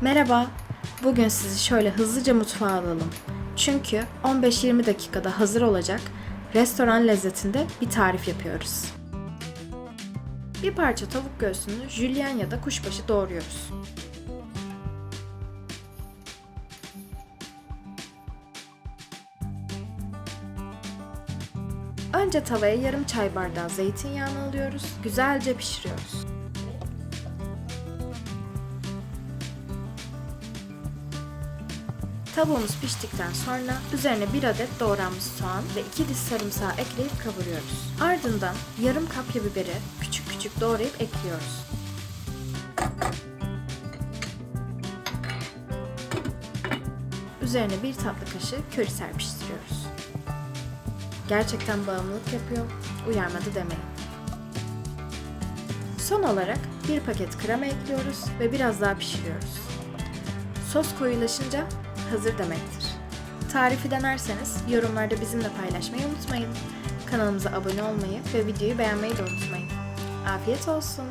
Merhaba. Bugün sizi şöyle hızlıca mutfağa alalım. Çünkü 15-20 dakikada hazır olacak restoran lezzetinde bir tarif yapıyoruz. Bir parça tavuk göğsünü jülyen ya da kuşbaşı doğruyoruz. Önce tavaya yarım çay bardağı zeytinyağını alıyoruz, güzelce pişiriyoruz. Tavuğumuz piştikten sonra üzerine bir adet doğranmış soğan ve iki diş sarımsağı ekleyip kavuruyoruz. Ardından yarım kapya biberi küçük küçük doğrayıp ekliyoruz. Üzerine bir tatlı kaşığı köri serpiştiriyoruz. Gerçekten bağımlılık yapıyor, uyarmadı demeyin. Son olarak bir paket krema ekliyoruz ve biraz daha pişiriyoruz. Sos koyulaşınca hazır demektir. Tarifi denerseniz yorumlarda bizimle paylaşmayı unutmayın. Kanalımıza abone olmayı ve videoyu beğenmeyi de unutmayın. Afiyet olsun.